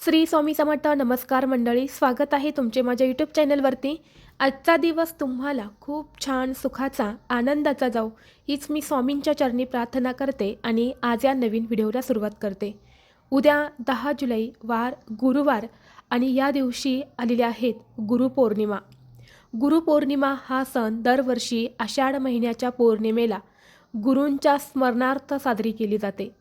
श्री स्वामी समर्थ नमस्कार मंडळी स्वागत आहे तुमचे माझ्या यूट्यूब चॅनलवरती. आजचा दिवस तुम्हाला खूप छान सुखाचा आनंदाचा जाऊ हीच मी स्वामींच्या चरणी प्रार्थना करते आणि आज या नवीन व्हिडिओला सुरुवात करते. उद्या दहा जुलै वार गुरुवार आणि या दिवशी आलेल्या आहेत गुरुपौर्णिमा गुरुपौर्णिमा हा सण दरवर्षी आषाढ महिन्याच्या पौर्णिमेला गुरूंच्या स्मरणार्थ साजरी केली जाते.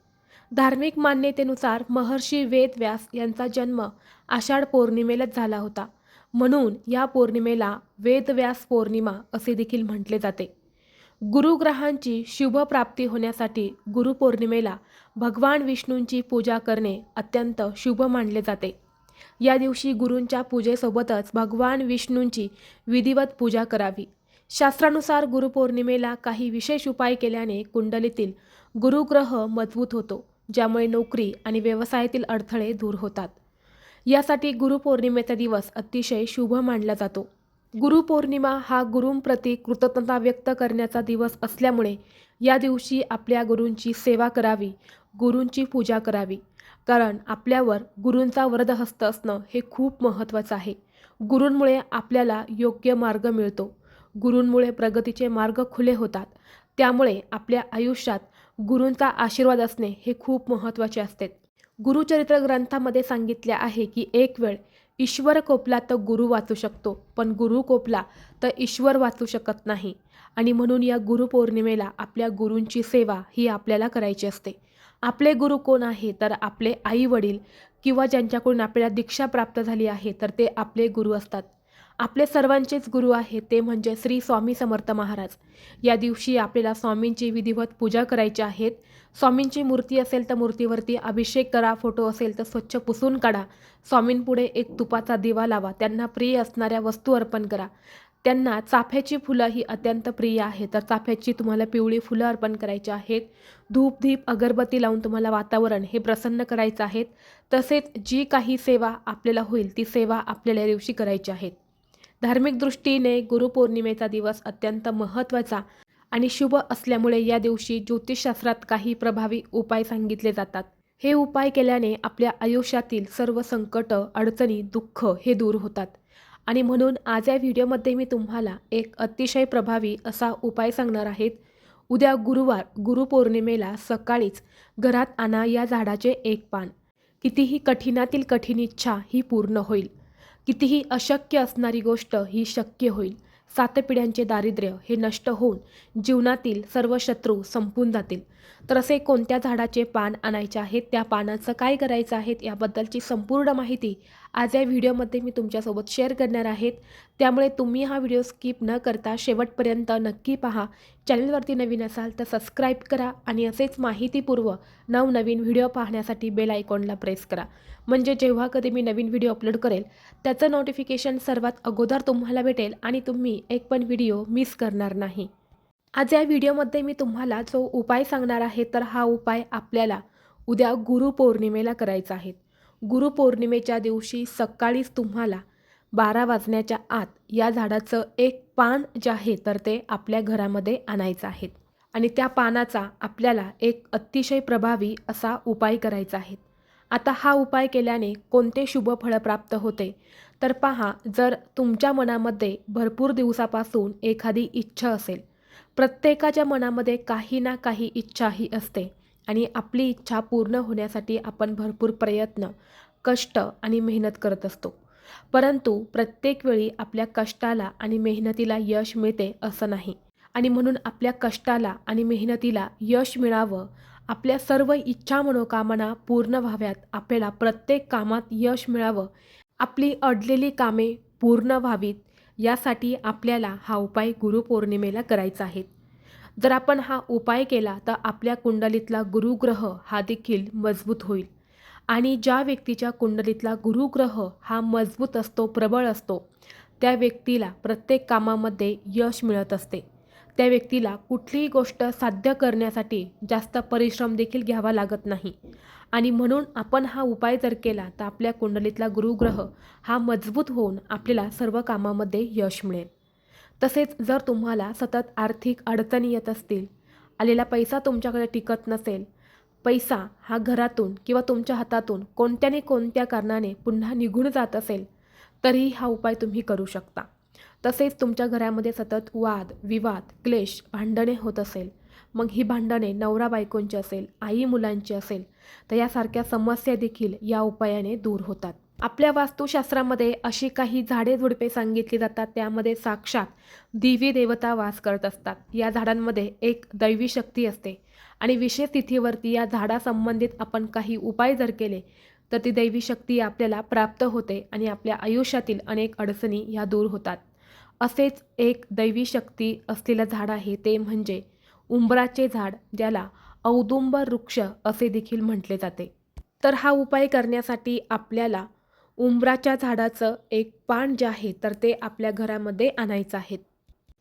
धार्मिक मान्यतेनुसार महर्षी वेदव्यास यांचा जन्म आषाढ पौर्णिमेलाच झाला होता. म्हणून या पौर्णिमेला वेदव्यास पौर्णिमा असे देखील म्हटले जाते. गुरुग्रहांची शुभप्राप्ती होण्यासाठी गुरुपौर्णिमेला भगवान विष्णूंची पूजा करणे अत्यंत शुभ मानले जाते. या दिवशी गुरूंच्या पूजेसोबतच भगवान विष्णूंची विधिवत पूजा करावी. शास्त्रानुसार गुरुपौर्णिमेला काही विशेष उपाय केल्याने कुंडलीतील गुरुग्रह मजबूत होतो. ज्यामुळे नोकरी आणि व्यवसायातील अडथळे दूर होतात. यासाठी गुरुपौर्णिमेचा दिवस अतिशय शुभ मानला जातो. गुरुपौर्णिमा हा गुरूंप्रती कृतज्ञता व्यक्त करण्याचा दिवस असल्यामुळे या दिवशी आपल्या गुरूंची सेवा करावी गुरूंची पूजा करावी. कारण आपल्यावर गुरूंचा वरदहस्त असणं हे खूप महत्त्वाचं आहे. गुरूंमुळे आपल्याला योग्य मार्ग मिळतो. गुरूंमुळे प्रगतीचे मार्ग खुले होतात. त्यामुळे आपल्या आयुष्यात गुरूंचा आशीर्वाद असणे हे खूप महत्त्वाचे असते. गुरुचरित्र ग्रंथामध्ये सांगितले आहे की एक वेळ ईश्वर कोपला तर गुरु वाचू शकतो पण गुरु कोपला तर ईश्वर वाचू शकत नाही. आणि म्हणून या गुरुपौर्णिमेला आपल्या गुरूंची सेवा ही आपल्याला करायची असते. आपले गुरु कोण आहे? तर आपले आई वडील किंवा ज्यांच्याकडून आपल्याला दीक्षा प्राप्त झाली आहे तर ते आपले गुरु असतात. आपले सर्वांचेच गुरु आहेत ते म्हणजे श्री स्वामी समर्थ महाराज. या दिवशी आपल्याला स्वामींची विधिवत पूजा करायची आहेत स्वामींची मूर्ती असेल तर मूर्तीवरती अभिषेक करा फोटो असेल तर स्वच्छ पुसून काढा. स्वामींपुढे एक तुपाचा दिवा लावा त्यांना प्रिय असणाऱ्या वस्तू अर्पण करा. त्यांना चाफ्याची फुलं ही अत्यंत प्रिय आहे. तर चाफ्याची तुम्हाला पिवळी फुलं अर्पण करायची आहेत. धूप धीप अगरबत्ती लावून तुम्हाला वातावरण हे प्रसन्न करायचं आहे. तसेच जी काही सेवा आपल्याला होईल ती सेवा आपल्याला या दिवशी करायची आहेत धार्मिक दृष्टीने गुरुपौर्णिमेचा दिवस अत्यंत महत्त्वाचा आणि शुभ असल्यामुळे या दिवशी ज्योतिषशास्त्रात काही प्रभावी उपाय सांगितले जातात. हे उपाय केल्याने आपल्या आयुष्यातील सर्व संकट अडचणी दुःख हे दूर होतात. आणि म्हणून आज या व्हिडिओमध्ये मी तुम्हाला एक अतिशय प्रभावी असा उपाय सांगणार आहेत उद्या गुरुवार गुरुपौर्णिमेला सकाळीच घरात आणा या झाडाचे एक पान. कितीही कठीणातील कठीण इच्छा ही पूर्ण होईल. कितीही अशक्य असणारी गोष्ट ही शक्य होईल. सात पिढ्यांचे दारिद्र्य हे नष्ट होऊन जीवनातील सर्व शत्रू संपून जातील. तर असे कोणत्या झाडाचे पान आणायचे आहेत त्या पानाचं काय करायचं आहे? याबद्दलची संपूर्ण माहिती आज या व्हिडिओमध्ये मी तुमच्यासोबत शेअर करणार आहेत. त्यामुळे तुम्ही हा व्हिडिओ स्किप न करता शेवटपर्यंत नक्की पहा. चॅनलवरती नवीन असाल तर सबस्क्राईब करा आणि असेच माहितीपूर्व नवनवीन व्हिडिओ पाहण्यासाठी बेल आयकॉनला प्रेस करा. म्हणजे जेव्हा कधी मी नवीन व्हिडिओ अपलोड करेल त्याचं नोटिफिकेशन सर्वात अगोदर तुम्हाला भेटेल आणि तुम्ही एक पण व्हिडिओ मिस करणार नाही. आज या व्हिडिओमध्ये मी तुम्हाला जो उपाय सांगणार आहे तर हा उपाय आपल्याला उद्या गुरुपौर्णिमेला करायचा आहे. गुरुपौर्णिमेच्या दिवशी सकाळीच तुम्हाला बारा वाजण्याच्या आत या झाडाचं एक पान जे आहे तर ते आपल्या घरामध्ये आणायचं आहे. आणि त्या पानाचा आपल्याला एक अतिशय प्रभावी असा उपाय करायचा आहे. आता हा उपाय केल्याने कोणते शुभ फळ प्राप्त होते? तर पहा जर तुमच्या मनामध्ये भरपूर दिवसापासून एखादी इच्छा असेल प्रत्येकाच्या मनामध्ये काही ना काही इच्छा ही असते. आणि आपली इच्छा पूर्ण होण्यासाठी आपण भरपूर प्रयत्न कष्ट आणि मेहनत करत असतो. परंतु प्रत्येक वेळी आपल्या कष्टाला आणि मेहनतीला यश मिळते असं नाही. आणि म्हणून आपल्या कष्टाला आणि मेहनतीला यश मिळावं आपल्या सर्व इच्छा मनोकामना पूर्ण व्हाव्यात आपल्याला प्रत्येक कामात यश मिळावं आपली अडलेली कामे पूर्ण व्हावीत यासाठी आपल्याला हा उपाय गुरुपौर्णिमेला करायचा आहे. जर आपण हा उपाय केला तर आपल्या कुंडलीतला गुरुग्रह हा देखील मजबूत होईल. आणि ज्या व्यक्तीच्या कुंडलीतला गुरुग्रह हा मजबूत असतो प्रबळ असतो त्या व्यक्तीला प्रत्येक कामामध्ये यश मिळत असते. त्या व्यक्तीला कुठलीही गोष्ट साध्य करण्यासाठी जास्त परिश्रम देखील घ्यावा लागत नाही. आणि म्हणून आपण हा उपाय जर केला तर आपल्या कुंडलीतला गुरुग्रह हा मजबूत होऊन आपल्याला सर्व कामामध्ये यश मिळेल. तसेच जर तुम्हाला सतत आर्थिक अडचणी येत असतील आलेला पैसा तुमच्याकडे टिकत नसेल पैसा हा घरातून किंवा तुमच्या हातातून कोणत्याने कोणत्या कारणाने पुन्हा निघून जात असेल तरीही हा उपाय तुम्ही करू शकता. तसेच तुमच्या घरामध्ये सतत वाद विवाद क्लेश भांडणे होत असेल मग ही भांडणे नवरा बायकोंची असेल आई मुलांची असेल तर यासारख्या समस्या देखील या उपायाने दूर होतात. आपल्या वास्तुशास्त्रामध्ये अशी काही झाडे झुडपे सांगितली जातात त्यामध्ये साक्षात दिवी देवता वास करत असतात. या झाडांमध्ये एक दैवी शक्ती असते आणि विशेष तिथीवरती या झाडासंबंधित आपण काही उपाय जर केले तर ती दैवी शक्ती आपल्याला प्राप्त होते आणि आपल्या आयुष्यातील अनेक अडचणी ह्या दूर होतात. असेच एक दैवी शक्ती असलेलं झाड आहे ते म्हणजे उंबराचे झाड ज्याला औदुंबर वृक्ष असे देखील म्हटले जाते. तर हा उपाय करण्यासाठी आपल्याला उंबराच्या झाडाचं एक पान जे आहे तर ते आपल्या घरामध्ये आणायचं आहे.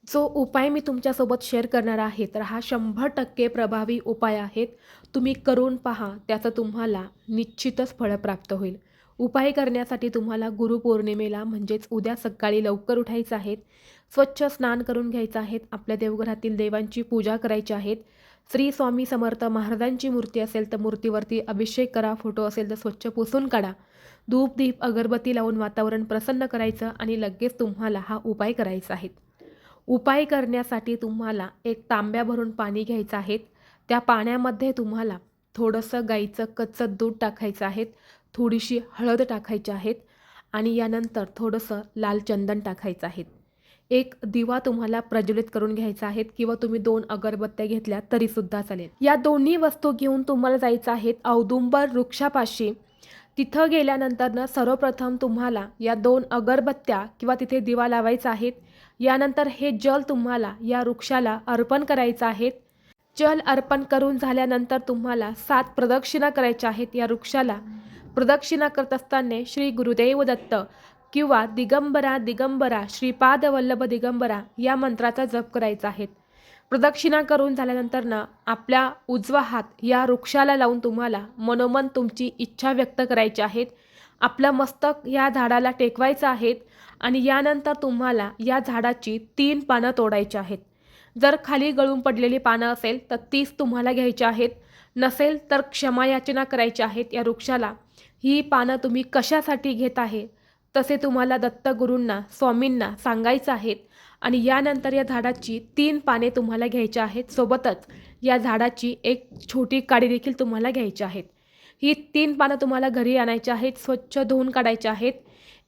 जो उपाय मी तुमच्यासोबत शेअर करणार आहे तर हा शंभर टक्के प्रभावी उपाय आहेत. तुम्ही करून पहा त्याचं तुम्हाला निश्चितच फळ प्राप्त होईल. उपाय करण्यासाठी तुम्हाला गुरुपौर्णिमेला म्हणजेच उद्या सकाळी लवकर उठायचं आहेत स्वच्छ स्नान करून घ्यायचं आहेत आपल्या देवघरातील देवांची पूजा करायची आहेत श्री स्वामी समर्थ महाराजांची मूर्ती असेल तर मूर्तीवरती अभिषेक करा फोटो असेल तर स्वच्छ पुसून काढा. धूप दीप अगरबत्ती लावून वातावरण प्रसन्न करायचं आणि लगेच तुम्हाला हा उपाय करायचा आहे. उपाय करण्यासाठी तुम्हाला एक तांब्या भरून पाणी घ्यायचं आहे. त्या पाण्यामध्ये तुम्हाला थोडंसं गाईचं कच्चं दूध टाकायचं आहे. थोडीशी हळद टाकायची आहेत आणि यानंतर थोडंसं लाल चंदन टाकायचं आहे. एक दिवा तुम्हाला प्रज्वलित करून घ्यायचा आहे किंवा तुम्ही दोन अगरबत्त्या घेतल्या तरीसुद्धा चालेल. या दोन्ही वस्तू घेऊन तुम्हाला जायचं आहे औदुंबर वृक्षापाशी. तिथं गेल्यानंतरनं सर्वप्रथम तुम्हाला या दोन अगरबत्त्या किंवा तिथे दिवा लावायचा आहेत यानंतर हे जल तुम्हाला या वृक्षाला अर्पण करायचं आहेत जल अर्पण करून झाल्यानंतर तुम्हाला सात प्रदक्षिणा करायच्या आहेत या वृक्षाला. प्रदक्षिणा करत असताना श्री गुरुदेव दत्त किंवा दिगंबरा दिगंबरा श्रीपाद वल्लभ दिगंबरा या मंत्राचा जप करायचा आहे. प्रदक्षिणा करून झाल्यानंतर ना आपल्या उजवा हात या वृक्षाला लावून तुम्हाला मनोमन तुमची इच्छा व्यक्त करायची आहेत. आपलं मस्तक या झाडाला टेकवायचं आहेत आणि यानंतर तुम्हाला या झाडाची तीन पानं तोडायची आहेत. जर खाली गळून पडलेली पानं असेल तर तीच तुम्हाला घ्यायची आहेत. नसेल तर क्षमायाचना करायची आहेत या वृक्षाला. ही पानं तुम्ही कशासाठी घेत आहे? तसे तुम्हाला दत्तगुरूंना स्वामींना सांगायचं आहेत आणि यानंतर या झाडाची तीन पाने तुम्हाला घ्यायची आहेत सोबतच या झाडाची एक छोटी काडी देखील तुम्हाला घ्यायची आहेत. ही तीन पानं तुम्हाला घरी आणायची आहेत स्वच्छ धुवून काढायची आहेत.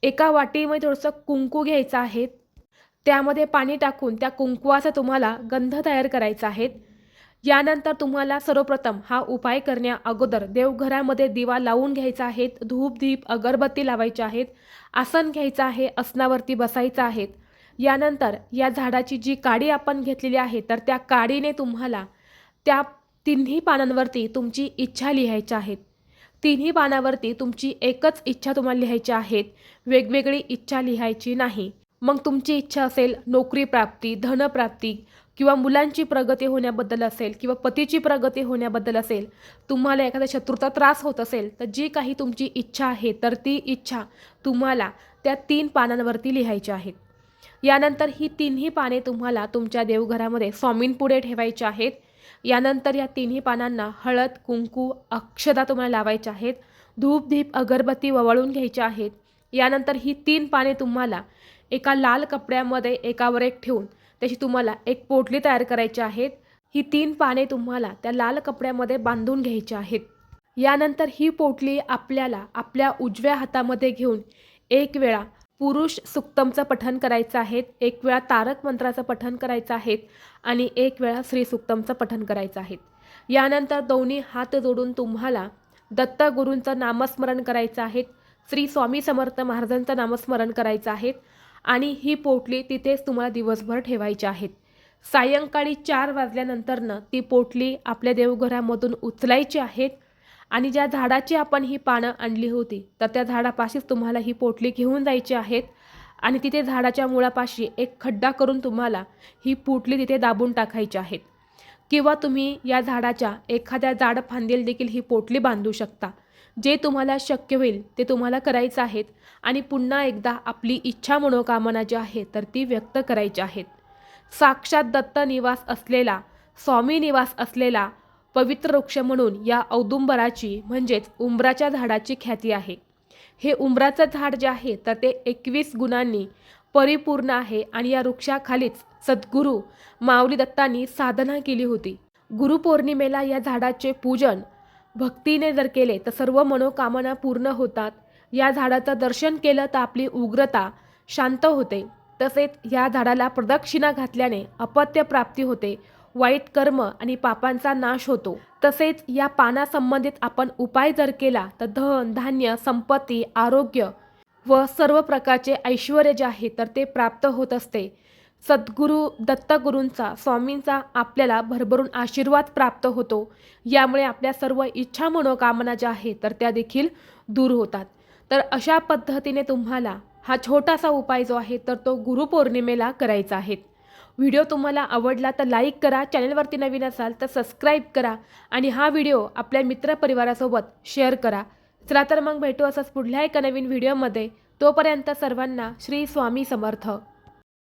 एका वाटीमध्ये थोडंसं कुंकू घ्यायचं आहे. त्यामध्ये पाणी टाकून त्या कुंकवाचा तुम्हाला गंध तयार करायचा आहे. यानंतर तुम्हाला सर्वप्रथम हा उपाय करण्या अगोदर देवघरामध्ये दिवा लावून घ्यायचा आहे धूप दीप अगरबत्ती लावायची आहेत आसन घ्यायचं आहे आसनावरती बसायचं आहे. यानंतर या झाडाची जी काडी आपण घेतलेली आहे तर त्या काडीने तुम्हाला त्या तिन्ही पानांवरती तुमची इच्छा लिहायच्या आहेत. तिन्ही पानावरती तुमची एकच इच्छा तुम्हाला लिहायची आहेत वेगवेगळी इच्छा लिहायची नाही. मग तुमची इच्छा असेल नोकरी प्राप्ती धनप्राप्ती किंवा मुलांची प्रगती होण्याबद्दल असेल किंवा पतीची प्रगती होण्याबद्दल असेल तुम्हाला एखाद्या शत्रूचा त्रास होत असेल तर जी काही तुमची इच्छा आहे तर ती इच्छा तुम्हाला त्या तीन पानांवरती लिहायची आहेत. यानंतर ही तिन्ही पाने तुम्हाला तुमच्या देवघरामध्ये स्वामींपुढे ठेवायची आहेत. यानंतर या तिन्ही पानांना हळद कुंकू अक्षदा तुम्हाला लावायच्या आहेत. धूप धीप अगरबत्ती ववळून घ्यायच्या आहेत. यानंतर ही तीन पाने तुम्हाला एका लाल कपड्यामध्ये एकावर एक ठेवून त्याची तुम्हाला एक पोटली तयार करायची आहेत. ही तीन पाने तुम्हाला त्या लाल कपड्यामध्ये बांधून घ्यायची आहेत. यानंतर ही पोटली आपल्याला आपल्या उजव्या हातामध्ये घेऊन एक वेळा पुरुष सुक्तमचं पठण करायचं आहे एक वेळा तारक मंत्राचं पठण करायचं आहे आणि एक वेळा श्री सुक्तमचं पठण करायचं आहे यानंतर दोन्ही हात जोडून तुम्हाला दत्तगुरूंचं नामस्मरण करायचं आहे श्री स्वामी समर्थ महाराजांचं नामस्मरण करायचं आहे आणि ही पोटली तिथेच तुम्हाला दिवसभर ठेवायची आहेत. सायंकाळी चार वाजल्यानंतरनं ती पोटली आपल्या देवघरामधून उचलायची आहेत आणि ज्या झाडाची आपण ही पानं आणली होती तर त्या झाडापाशीच तुम्हाला ही पोटली घेऊन जायची आहेत आणि तिथे झाडाच्या मुळापाशी एक खड्डा करून तुम्हाला ही पोटली तिथे दाबून टाकायची आहेत. किंवा तुम्ही या झाडाच्या एखाद्या जाड फांदील देखील ही पोटली बांधू शकता. जे तुम्हाला शक्य होईल ते तुम्हाला करायचं आहेत आणि पुन्हा एकदा आपली इच्छा मनोकामना जी आहे तर ती व्यक्त करायची आहेत. साक्षात दत्त निवास असलेला स्वामी निवास असलेला पवित्र वृक्ष म्हणून या औदुंबराची म्हणजेच उंबराच्या झाडाची ख्याती आहे. हे उंबराचं झाड जे आहे तर ते एकवीस गुणांनी परिपूर्ण आहे आणि या वृक्षाखालीच सद्गुरू माऊली दत्तांनी साधना केली होती. गुरुपौर्णिमेला या झाडाचे पूजन भक्तीने जर केले तर सर्व मनोकामना पूर्ण होतात. या झाडाचं दर्शन केलं तर आपली उग्रता शांत होते. तसेच या झाडाला प्रदक्षिणा घातल्याने अपत्य प्राप्ती होते. वाईट कर्म आणि पापांचा नाश होतो. तसेच या पानासंबंधित आपण उपाय जर केला तर धन धान्य संपत्ती आरोग्य व सर्व प्रकारचे ऐश्वर जे आहे तर ते प्राप्त होत असते. सद्गुरू दत्तगुरूंचा स्वामींचा आपल्याला भरभरून आशीर्वाद प्राप्त होतो. यामुळे आपल्या सर्व इच्छा मनोकामना ज्या आहेत तर त्या देखील दूर होतात. तर अशा पद्धतीने तुम्हाला हा छोटासा उपाय जो आहे तर तो गुरुपौर्णिमेला करायचा आहे. व्हिडिओ तुम्हाला आवडला तर लाईक करा चॅनलवरती नवीन असाल तर सबस्क्राईब करा आणि हा व्हिडिओ आपल्या मित्रपरिवारासोबत शेअर करा. चला तर मग भेटू असंच पुढल्या एका नवीन व्हिडिओमध्ये. तोपर्यंत सर्वांना श्री स्वामी समर्थ.